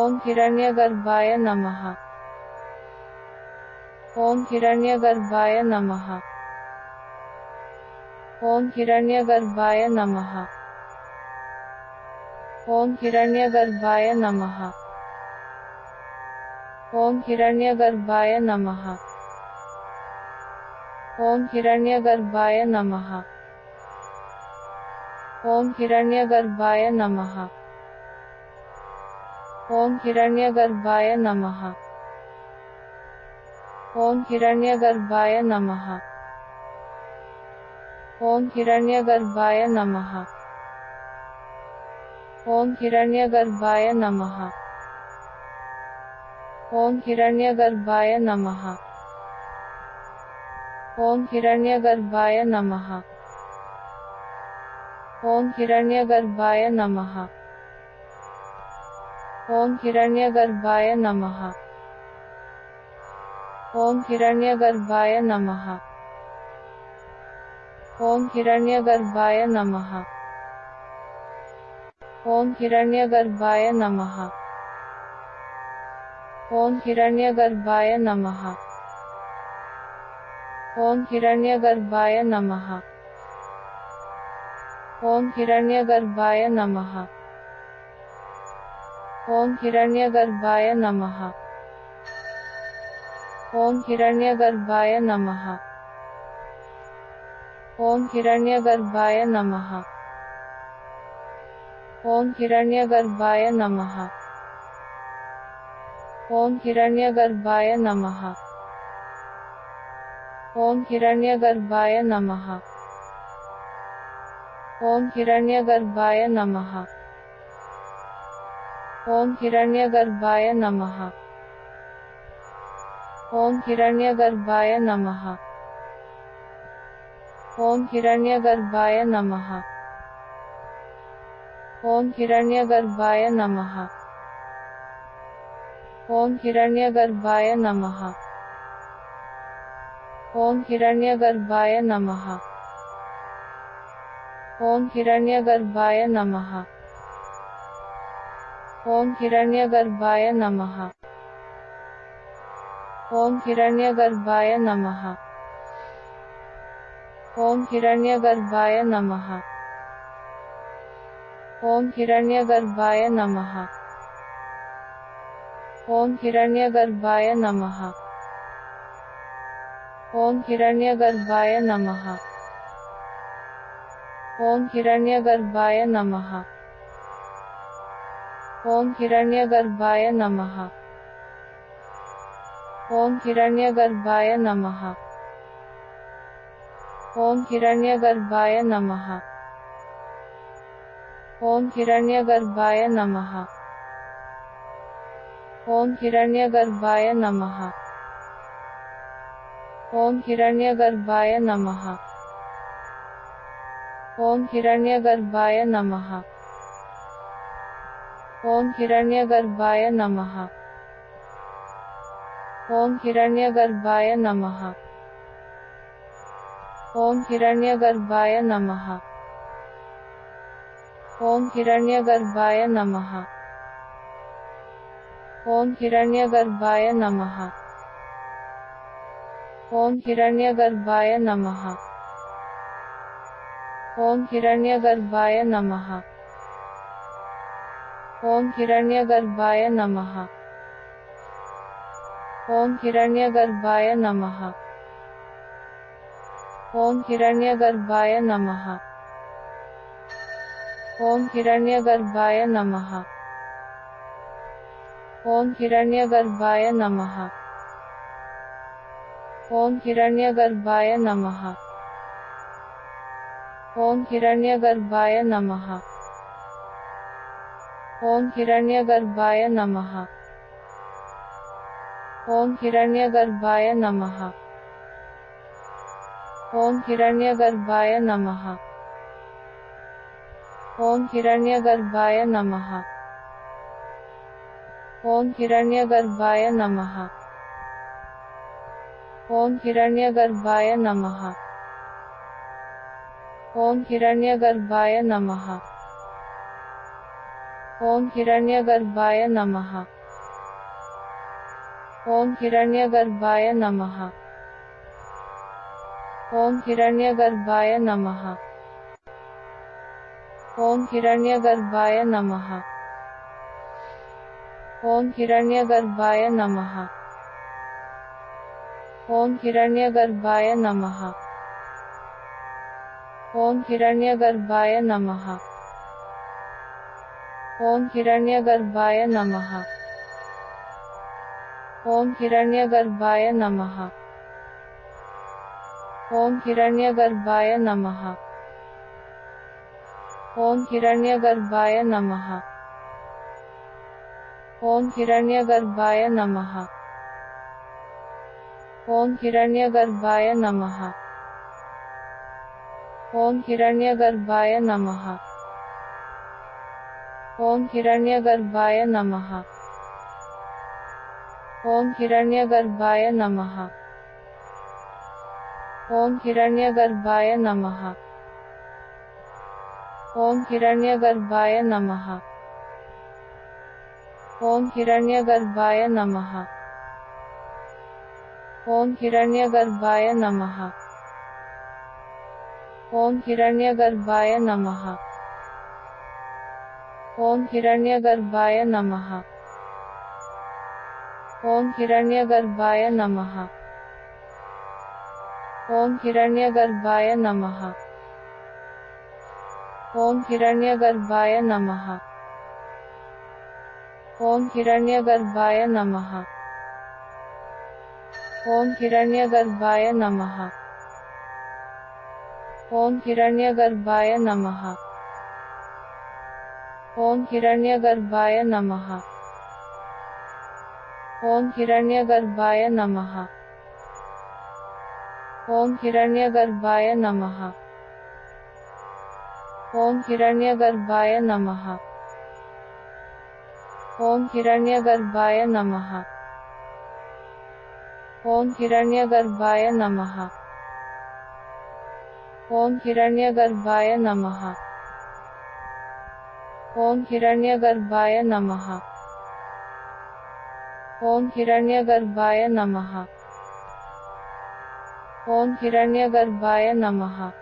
ॐ हिरण्यगर्भाय नमः। ॐ हिरण्यगर्भाय नमः। ॐ हिरण्यगर्भाय नमः। ॐ हिरण्यगर्भाय नमः। ॐ हिरण्यगर्भाय नमः। ॐ हिरण्यगर्भाय नमः। ॐ हिरण्यगर्भाय नमः। ॐ हिरण्यगर्भाय नमः। ॐ हिरण्यगर्भाय नमः। ॐ हिरण्यगर्भाय नमः। ॐ हिरण्यगर्भाय नमः। ॐ हिरण्यगर्भाय नमः। ॐ हिरण्यगर्भाय नमः। ॐ हिरण्यगर्भाय नमः। ॐ हिरण्यगर्भाय नमः ॐ हिरण्यगर्भाय नमः ॐ हिरण्यगर्भाय नमः ॐ हिरण्यगर्भाय नमः ॐ हिरण्यगर्भाय नमः ॐ हिरण्यगर्भाय नमः ॐ हिरण्यगर्भाय नमः ॐ हिरण्यगर्भाय नमः। ॐ हिरण्यगर्भाय नमः। ॐ हिरण्यगर्भाय नमः। ॐ हिरण्यगर्भाय नमः। ॐ हिरण्यगर्भाय नमः। ॐ हिरण्यगर्भाय नमः। ॐ हिरण्यगर्भाय नमः। ॐ हिरण्यगर्भाय नमः। ॐ हिरण्यगर्भाय नमः। ॐ हिरण्यगर्भाय नमः। ॐ हिरण्यगर्भाय नमः। ॐ हिरण्यगर्भाय नमः। ॐ हिरण्यगर्भाय नमः। ॐ हिरण्यगर्भाय नमः। ॐ हिरण्यगर्भाय नमः। ॐ हिरण्यगर्भाय नमः। ॐ हिरण्यगर्भाय नमः। ॐ हिरण्यगर्भाय नमः। ॐ हिरण्यगर्भाय नमः। ॐ हिरण्यगर्भाय नमः। ॐ हिरण्यगर्भाय नमः। ॐ हिरण्यगर्भाय नमः। ॐ हिरण्यगर्भाय नमः। ॐ हिरण्यगर्भाय नमः। ॐ हिरण्यगर्भाय नमः। ॐ हिरण्यगर्भाय नमः। ॐ हिरण्यगर्भाय नमः। ॐ हिरण्यगर्भाय नमः। ॐ हिरण्यगर्भाय नमः। ॐ हिरण्यगर्भाय नमः। ॐ हिरण्यगर्भाय नमः। ॐ हिरण्यगर्भाय नमः। ॐ हिरण्यगर्भाय नमः। ॐ हिरण्यगर्भाय नमः। ॐ हिरण्यगर्भाय नमः। ॐ हिरण्यगर्भाय नमः। ॐ हिरण्यगर्भाय नमः। ॐ हिरण्यगर्भाय नमः। ॐ हिरण्यगर्भाय नमः। ॐ हिरण्यगर्भाय नमः। ॐ हिरण्यगर्भाय नमः। ॐ हिरण्यगर्भाय नमः। ॐ हिरण्यगर्भाय नमः। ॐ हिरण्यगर्भाय नमः। ॐ हिरण्यगर्भाय नमः। ॐ हिरण्यगर्भाय नमः। ॐ हिरण्यगर्भाय नमः। ॐ हिरण्यगर्भाय नमः। ॐ हिरण्यगर्भाय नमः। ॐ हिरण्यगर्भाय नमः। ॐ हिरण्यगर्भाय नमः। ॐ हिरण्यगर्भाय नमः। ॐ हिरण्यगर्भाय नमः। ॐ हिरण्यगर्भाय नमः। ॐ हिरण्यगर्भाय नमः। ॐ हिरण्यगर्भाय नमः। ॐ हिरण्यगर्भाय नमः। ॐ हिरण्यगर्भाय नमः। ॐ हिरण्यगर्भाय नमः। ॐ हिरण्यगर्भाय नमः। ॐ हिरण्यगर्भाय नमः। ॐ हिरण्यगर्भाय नमः। ॐ हिरण्यगर्भाय नमः। ॐ हिरण्यगर्भाय नमः ॐ हिरण्यगर्भाय नमः ॐ हिरण्यगर्भाय नमः ॐ हिरण्यगर्भाय नमः ॐ हिरण्यगर्भाय नमः ॐ हिरण्यगर्भाय नमः ॐ हिरण्यगर्भाय नमः ॐ हिरण्यगर्भाय नमः। ॐ हिरण्यगर्भाय नमः। ॐ हिरण्यगर्भाय नमः। ॐ हिरण्यगर्भाय नमः। ॐ हिरण्यगर्भाय नमः। ॐ हिरण्यगर्भाय नमः। ॐ हिरण्यगर्भाय नमः। ॐ हिरण्यगर्भाय नमः। ॐ हिरण्यगर्भाय नमः। ॐ हिरण्यगर्भाय नमः। ॐ हिरण्यगर्भाय नमः। ॐ हिरण्यगर्भाय नमः। ॐ हिरण्यगर्भाय नमः। ॐ हिरण्यगर्भाय नमः। ॐ हिरण्यगर्भाय नमः। ॐ हिरण्यगर्भाय नमः। ॐ हिरण्यगर्भाय नमः।